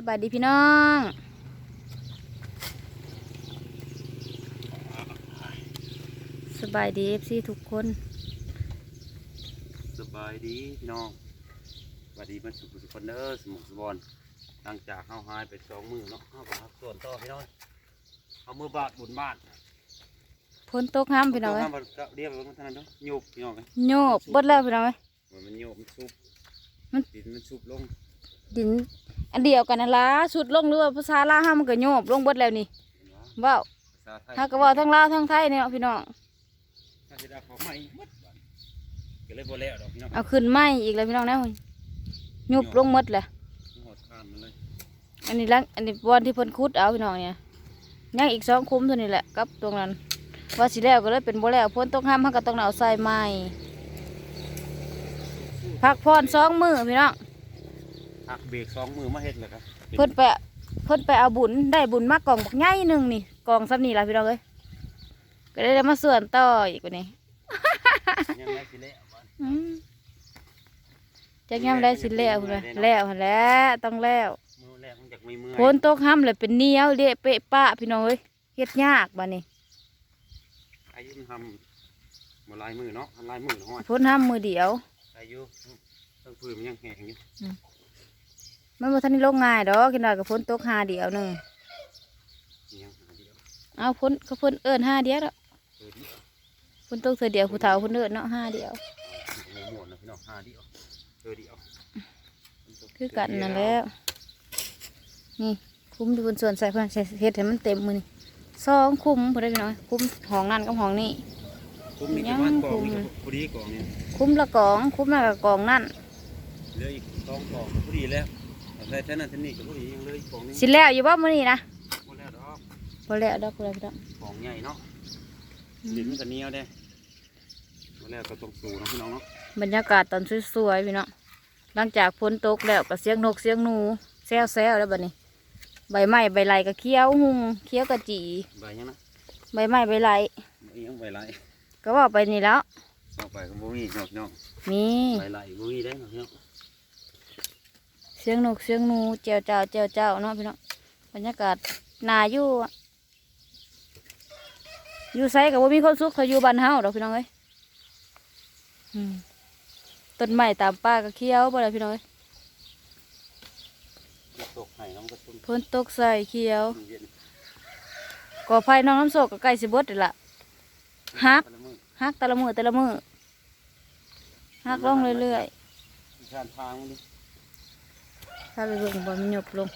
สบายดีพี่น้องสบายดีเอฟซีทุกคน สบายดีพี่น้องสวัสดีมันสุขสุขคนเด้อสมุกสบอนหลังจากเฮาหายไปสองมือเนาะเฮาก็รับส่วนต่อพี่น้องเอามือบาดบุญบาดพ้นตกห้ามพี่น้องเอ้เอ้ยยเรียกไปเท่านั้นเนาะโยกพี่น้องเอ้ยโยบเบดแล้วพี่น้องเอ้ยมันมันโยกมันชุบมันดินมันชุบลง ดินอันเดียวกันนั่นล่ะชุดลงหรือว่าภาษาลาวห้ามมันก็โยบลงเบดแล้วนี่เห็นบ่ว้าวภาษาไทยถ้าก็เว่าทั้งลาวทั้งไทยเนี่ยพี่น้องถ้าสิได้ของใหม่หมดบัดก็เลยบ่แล้วดอกพี่น้องเอาขึ้นไม้อีกเลยพี่น้องนะเฮ้ยโยบลงหมดแหละหอดข้ามมันเลยอันนี้ลังอันนี้บอนที่เพิ่นขุดเอาพี่น้องเนี่ยยังอีกสองคุ้มเท่านี้แหละกับตรงนั้นว่าสิแล้วก็เลยเป็นบ่แล้วพ้นตกห้ามมันก็ต้องเอาใส่ไม้พักพรสองมือพี่น้อง หักเบรกสองมือมาเฮ็ดเลยครับเพิ่นไปเพิ่นไปเอาบุญได้บุญมากกล่องบักใหญ่หนึ่งนี่กล่องซ้ำนี่ล่ะพี่น้องเอ้ยก็ได้มาส่วนต่ออีกว่านี้ยังไงสิแล้วบัดอืมจักยามได้สิแล้วพุ่นเลยแล้วหั่นแหล้วต้องแล้วมือแรกมันจากไม่เมื่อยฝนตกห้ำเลยเป็นเหนียวเละเปะปะพี่น้องเอ้ยเฮ็ดยากบัดนี้อายุมันทำมาลายมือเนาะลายมือเนาะฝนห้ำมือเดียวอายุตั้งพื้นมันยังแห้งอยู่ มันบ่ทันได้ลงง่ายดอกกินได้กับฝนตกหาเดียวหนึงยังหาเดียวเอาฝนก็ฝนเอิ้นหาเดียวดอกเออเดียวฝนตกเทื่อเดียวผู้เฒ่าเพิ่นเอิ้นเนาะหาเดียวโอ้โหหมดนะพี่น้องหาเดียวเออเดียวคือกันนั่นแหล้วนี่คุ้มที่บนส่วนใส่เพื่อนใส่เฮ็ดให้มันเต็มมือนี่สองคุ้มพอได้พี่น้อยคุ้มห้องนั่นกับห้องนี้คุ้มนี่ประมาณกล่องนี่พอดีกล่องนี่คุ้มละกองคุ้มละกองนั่นเหลืออีกสองกล่องพอดีแล้ว เอาใส่แท่นั้นแท่นี้ก็พอดียังเหลืออีกกล่องนึงสิแล้วอยู่บ่มื้อนี้นะหมดแล้วดอกบ่แล้วดอกบ่แล้วพี่น้องกล่องใหญ่เนาะดินมันก็เหนียวเด้หมดแล้วก็ต้องสูเนาะพี่น้องเนาะบรรยากาศตอนสวยๆพี่น้องหลังจากฝนตกแล้วก็เสียงนกเสียงหนูแซวๆแล้วบัดนี้ ใบไม้ใบไหลก็เขียวหุงเขียวกะจีใบยังนะใบไม้ใบไหลใบยังใบไหลก็ว่าไปนี่แล้วต่อไปก็บ่มีเนาะพี่น้องมี ใบไหลบ่มีได้เนาะพี่น้อง เสียงนกเสียงหนูเจียวเจ้าเจียวเจ้าเนาะพี่น้องบรรยากาศนาอยู่อะอยู่ไสกับว่ามีความสุขเท่าอยู่บ้านเฮาดอกพี่น้องเอ้ยอืมต้นไม้ตามป่าก็เขียวบ่ได้พี่น้องเอ้ยตกไห้น้องก็ต้นฝนตกใส่เขียวเย็นก่อไฟน้องน้ำโศกก็ใกล้สิเบิดแล้วล่ะฮักฮักแต่ละมือแต่ละมือฮักลงเรื่อยๆทางทางมันดิ ๆ ถ้าไปเบิ่งบ่มันหยบลง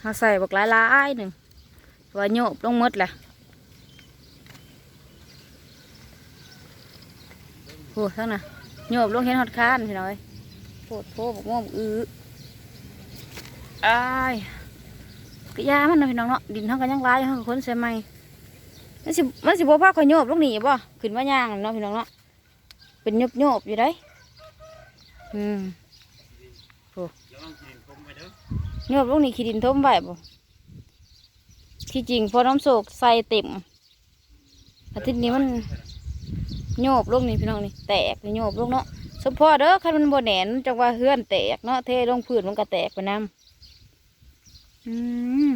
ถ้าใส่บักหลายลายหนึ่งว่าหยบลงมดแหละโอ้ทั้งน่ะหยบลงเห็นฮอดค้านพี่น้อยโพดโพบอกม่วงอื้ออ้ายกะยามันนะพี่น้องเนาะดินเท่ากันยังหลายเท่ากับคนใส่ไหมมันสิมันสิบ่พาข่อยโยบลงนี่บ่ขึ้นมาย่างเนาะพี่น้องเนาะเป็นโยบโยบอยู่ได้อืม ระวังกินคมไปเด้อ โยบลงนี่ขี้ดินทมไว้บ่ที่จริงพอน้ำโศกใส่เต็มอาทิตย์นี้มันโยบลงนี่พี่น้องนี่แตกนี่โยบลงเนาะสมพอเด้อคันมันบ่แหนนจังว่าเฮือนแตกเนาะเทลงพื้นมันก็แตกไปนํอืม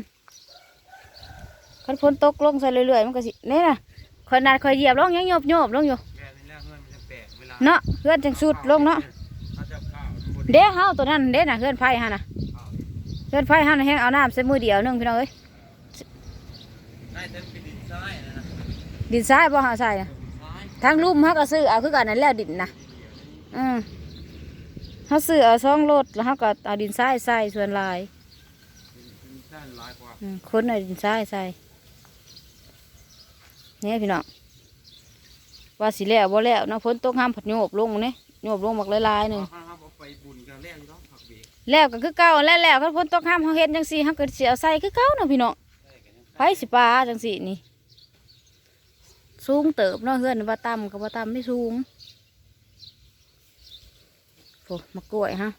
คันฝนตกลงใส่เรื่อยๆมันก็สินี่น่ะขนาดคอยเหยียบลงยังโยบโยบลงอยู่แม่นี่แหละเฮือนมันจะแปลกเวลาเนาะเฮือนจังสุดลงเนาะเขาจะข้าวบนเด้เฮาตัวนั้นเด้น่ะเฮือนไฟฮะน่ะ เฮือนไฟฮะน่ะแห้งเอาน้ำใส่มือเดียวหนึงพี่น้องเอ้ยได้เต็มเป็นดินทรายนะนะดินทรายบ่หาใส่น่ะทรายทางลุ่มเฮาก็ซื้อเอาคือกันนั่นแหละดินน่ะอืมเฮาซื้อเอาซองรถแล้วเฮาก็เอาดินทรายใส่ส่วนหลายดินทรายหลายกว่าอืมคนเอาดินทรายใส่นี่พี่น้องว่าสิแล้วบ่แล้วเนาะฝนตกห้ามผัดโยบลงนี่โยบลงบักหลายๆหนึงเขาเอาไปบุญกันแล้ว แล้วก็คือเก่าแล้วแล้วคันฝนตกห้ามเฮาเฮ็ดจังซี่เฮาก็สิเอาใส่คือเก่าเนาะพี่น้องได้กันยังไผสิปลาจังสินี่ สูงเติบเนาะเฮือนว่าต่ำกับว่าต่ำไม่สูงโอ้มากล้วยฮะ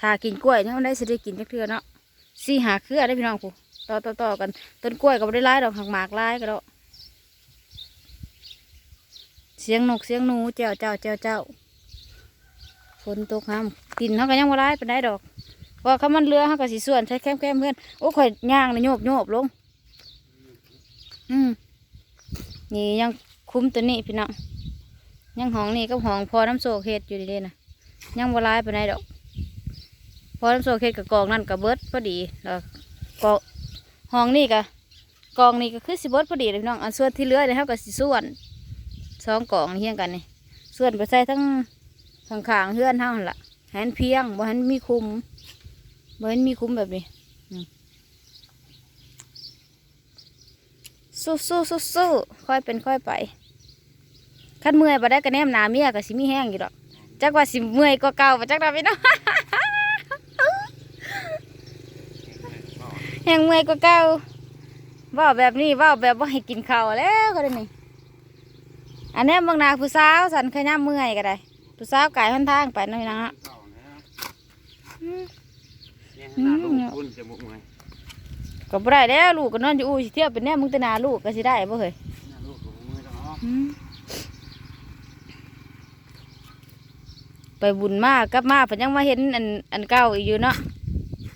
ถ้ากินกล้วยเนี่ยมันได้สิได้กินจักเทือเนาะสี่หาเครือได้พี่น้องผู้ต่อต่อต่อกันต้นกล้วยก็บ่ได้ร้ายดอกหักหมากร้ายก็ดอกเสียงนกเสียงหนูเจ้าเจ้าเจ้าเจ้า ฝนตกห้ามกินเขาก็ยังบ่ร้ายเป็นได้ดอกว่าเขามันเรือเขาก็สิส่วนใช้แคมแคมเพื่อนโอ้ข่อยย่างเนะโยบโยบลง อืมนี่ยังคุ้มตัวนี้พี่น้องยังห้องนี่ก็ห้องพอน้ำโซเฮ็ดอยู่ดีๆนะยังบ่ร้ายไปไหนใดดอก พอน้ำโซเฮ็ดกับกองนั่นกับเบิร์ดพอดีแล้วกองห้องนี่กับกองนี่ก็คือสิเบิร์ดพอดีเลยพี่น้องอันส่วนที่เหลือเนี่ยเขาก็สิส่วนสองกองเฮียงกันนี่ส่วนไปใส่ทั้ง ข้างขางๆเฮือนเท่านั้นละแหนเพียงบ่หันมีคุมบ่ให้มันมีคุมแบบนี้สู้สู้สู้สู้ค่อยเป็นค่อยไปคันเมื่อยบ่ได้ก็แนมหนาเมียก็สิมีแห้งอยู่ดอกจักว่าสิเมื่อยก็เก่าบ่จักดอกพี่น้องแห้งเมื่อยก็เก่าว่าแบบนี้ว่าแบบว่าให้กินข้าวแล้วก็ได้นี่อันนี้บางนาผู้สาวสันขย้ำเมื่อยก็ได้ ผู้สาวไก่หนทางไปหน่อยนะฮะเก่าแล้วอืมเนี่ยขนาดลูกคุณจะมุกไหมก็บ่ได้แล้วลูกก็นอนอยู่อู่สิเที่ยวเป็นแน่มึงแตหนาลูกก็สิได้บ่เฮ้ยหน้าลูกกับมือต้องเอาอืมไปบุญมากกลับมาเพิ่นยังมาเห็นอันอันเก่าอีกอยู่เนาะ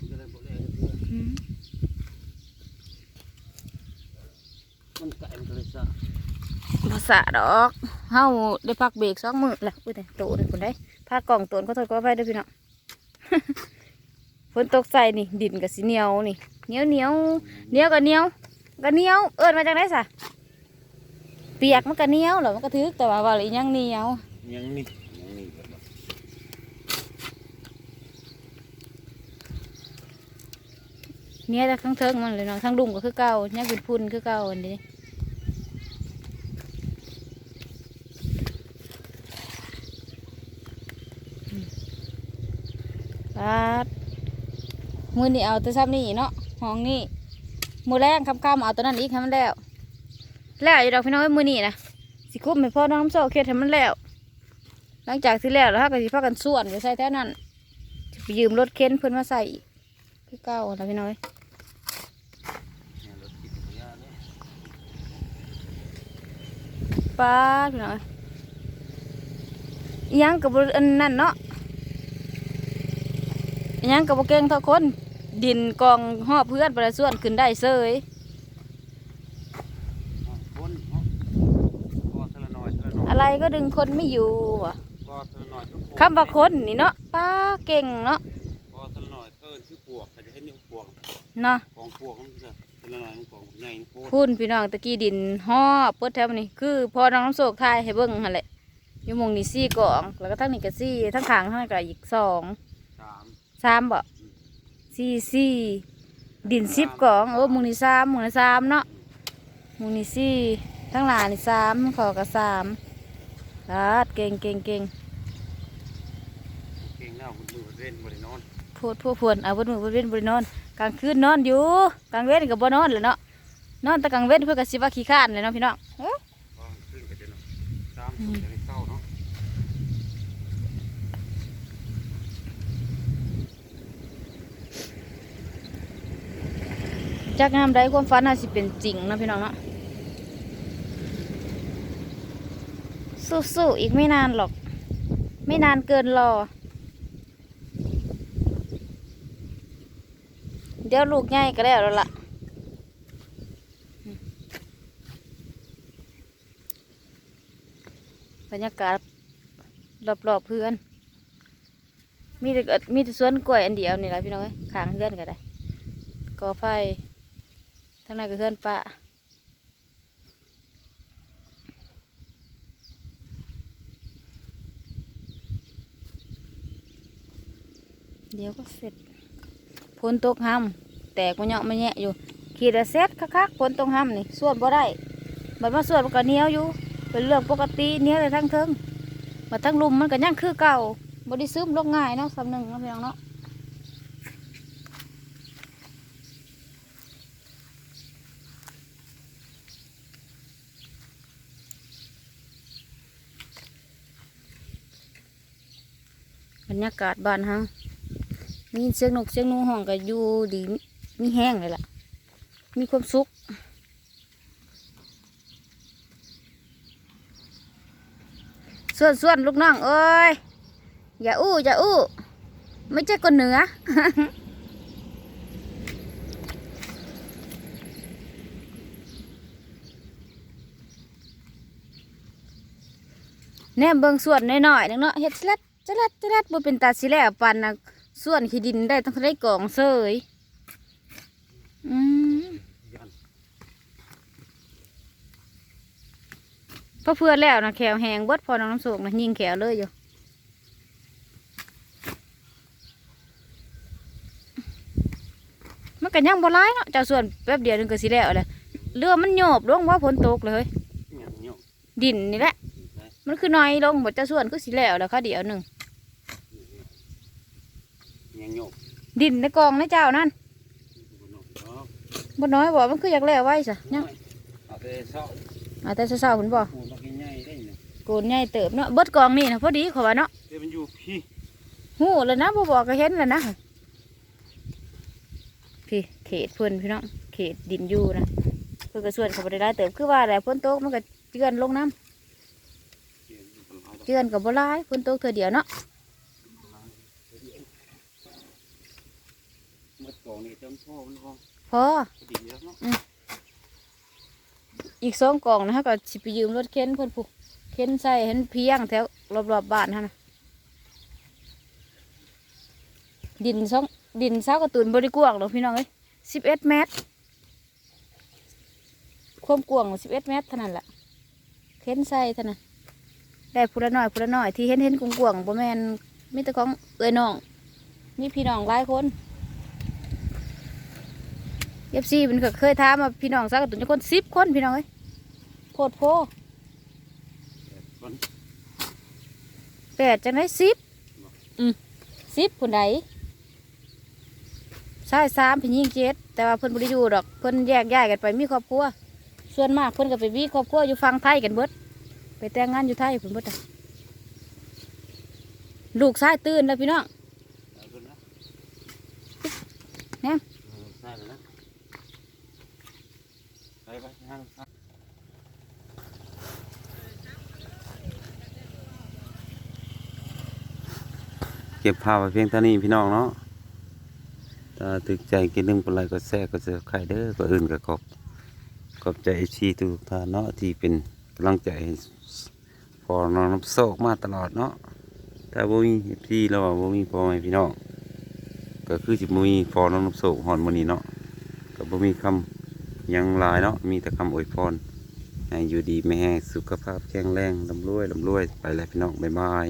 จะได้บ่เลยเพื่อนอืมมันไก่มันก็เลยซะภาษาดอก เฮาได้พักเบรกสองมื้อละอุ้ยแต่โตนคนได้พากล่องโตนก็ถอยก็ไปเด้อพี่น้องฝนตกใส่นี่ดินก็สิเหนียวนี่เหนียวเหนียวเหนียวก็เหนียวก็เหนียวเอิ้นมาจากไหนซะเปียกมันก็เหนียวหรอมันก็ถึกแต่ว่าว่าอีหยังเหนียวยังนี่ยังนี่แบบว่าเหนียวแต่ข้างเทิงมันเลยเนาะทั้งดุ่มก็คือเก่าเนี่ยเป็นพุ่นคือเก่าอันนี้อืมปาด มือนี่เอาแต่ซ้ำนี่เนาะห้องนี่มือแรงคำๆเอาตัวนั้นอีกให้มันแล้ว แล้วอยู่ดอกพี่น้อยมือนี่นะสิคุ้มให้พ่อน้องน้ำโซ่เคสให้มันแล้ว หลังจากที่แล้วแล้วถ้าก็สิพากันส่วนไปใส่แท่นั้นไปยืมรถเข็นเพิ่อนมาใส่อีกคือเก่าแล้วพี่น้อยป้าพี่น้อยยังกับบอันนั่นเนาะยังกับบเกงเท่าคน ดินกองหอบเพื่อนประส่วนขึ้นได้เซยคนเนาะก็เทละน้อยทละน่อยอะไรก็ดึงคนไม่อยู่ว่ะก็ทละน่อยทุกคำว่าคนนี่เนาะป้าเก่งเนาะก็ทะละหน่อยเกินชื่อปวกแต่จะให้นิ้วปวกเนาะกองปวกมันจะทละน่อยมันกองใหญ่โคตรพูนพี่น้องตะกี้ดินหอบเปิดแถวนี้คือพอน้องน้ำโศกทายให้เบิ่งหั่นแหละอยู่หมองนี่สี่กอง แล้วก็ทั้งนี้ก็สี่ทั้งขางทั้งนั้นก็อีกสองสามสามบ่ สี่สี่ดินสิบกองโอ้หมุงนี่สามหมุงนี่สามเนาะหมุงนี่สี่ทั้งหลายนี่สามขอกับสามลาดเก่งเก่งเก่งเก่งแล้วคุณมือเล่นบริโนอนพูดพูดพวนเอาบนมือบนเว้นบนนอนกลางคืนนอนอยู่กลางเว้นกับ่นอนเลยเนาะนอนแต่กลางเว้นเพื่อกับสิว่าขี้ข้านเลยเนาะพี่น้องเอ้อก็ขึ้นกันจะเนาะสามคนจะได้เข้าเนาะ จากงามได้ความฝันอาจสิเป็นจริงนะพี่น้องเนาะสู้ๆอีกไม่นานหรอก ไม่นานเกินรอ เดี๋ยวลูกใหญ่ก็แล้แล้วล่ะบรรยากาศรอบๆเพื่อน มีแต่เกิดมีแต่สวนกล้วยอันเดียวนี่แหละพี่น้องเอ้ยขางเพื่อนก็ได้กอไฟ ทั้งนั้นก็เพื่อนปะเดี๋ยวก็เสร็จฝนตกห้ำแตกมันเหยาะมันแยะอยู่ ขีดละเซ็ตคักๆฝนตกห้ำนี่ส่วนบ่ได้บัดมาส่วนมันก็เนี้ยวอยู่ เป็นเรื่องปกติเนี้ยวเลยทั้งเทิงมาทั้งลุมมันก็ยังคือเก่าบ่ได้ซึมลงง่ายเนาะสำหนึ่งเนาะพี่น้องเนาะ รรยากาศบ้านเฮามีเสียงนกเสียงนูห้องก็อยู่ดีมีแห้งเลยล่ะ มีความสุขส่วนส่วนลูกน้องเอ้ยอย่าอู้อย่าอู้ ไม่ใช่คนเหนือแนมเบิงส่วนน้อยๆนึงเนาะเฮ็ดสลัด สลัดสลัดบ่เป็นตาสิแล้วปานน่ะส่วนขี้ดินได้ต้องได้กองเสยอืมยันพอเพื่อแล้วนะแขวแหงเบิดพอน้องน้ำโศกนะยิงแขวเลยอยู่มันก็ยังบ่ร้ายเนาะเจ้าส่วนแป๊บเดียวนึงก็สิแล้วเลยเรือมันโยบลงว่าฝนตกเลยยังโยกดินนี่แหละนะมันคือน้อยลงบ่เจ้าส่วนก็สิแล้วแล้วค่ะเดียวหนึ่ง ยังโยกดินในกองในเจ้านั่นบ่โยกเนาะบ่น้อยบ่มันคืออยากแล้วไว้ซะยังเอาไปเซาะอาแต่เช้าๆคุณบ่ปูนบักใหญ่ได้เนี่ยโกนใหญ่เติบเนาะเบิดกองนี่นะพอดีเขาว่าเนาะเดี๋ยวมันอยู่พี่หูแล้วนะบ่บอกก็เห็นแล้วนะพี่เขตเพิ่นพี่น้องเขตดินอยู่นะเพิ่นก็ส่วนเขาบ่ได้ได้เติบคือว่าแหละฝนตกมันก็เจือนลงน้ำเดี๋ยวมันเป็นหลายดอกเจือนก็บ่หลายฝนตกเทื่อเดียวเนาะ เมื่อก่อนนี่จำพ่อมันพอพอพอดีแล้วเนาะอีกสองกองนะฮะก็สิไปยืมรถเข็นเพิ่นผูกเข็นใส่เห็นเพียงแถวรอบๆบ้านหั่นน่ะดินสองดินเสากระตุนบ่ได้กว้างหรอกพี่น้องเอ้ย11เมตรความกว้าง11เมตรเท่านั้นแหละเข็นใส่เท่านั้นได้ผู้ละน้อยผู้ละน้อยที่เห็นเห็นกว้างๆบ่แม่นมีแต่ของเอ้ยน้องมีพี่น้องหลายคน เอฟซีมันก็เคยถามาพี่น้องสักตุนจะคน10คนพี่น้องเอ้ยโพดโพคนแปดจังได้สิบอืมสิบคนใดใช่สามพี่ยิ่งเจ็ดแต่ว่าเพิ่นบริยูดอกเพิ่นแยกย้ายกันไปมีครอบครัวส่วนมากเพิ่นก็ไปมีครอบครัวอยู่ฝั่งไทยกันเบิดไปแต่งงานอยู่ไทยเพิ่นเบิดลูกชายตื่นแล้วพี่น้อง เอาคนนะ เนี่ย เออใช่แล้วนะ ไปไปนั่งเก็บภาพไว้เพียงเท่านี้พี่น้องเนาะถ้าตึกใจกินนึ่งปลายก็แซ่ก็จะไข่เด้อก็อื่นก็ขอบขอบใจชีทุกท่านเนาะที่เป็นกำลังใจพอน้องน้ำโซกมาตลอดเนาะถ้าบ่มีพี่เราบ่มีพ่อแม่พี่น้องก็คือสิบ่มีพอน้องน้ำโซกฮอนมื้อนี้เนาะก็บ่มีคำห ยังหลายเนาะมีแต่คำอวยพรให้อยู่ดีไม่แห้งสุขภาพแข็งแรงลำรวยลำรวยไปแล้วพี่น้องบ๊ายบาย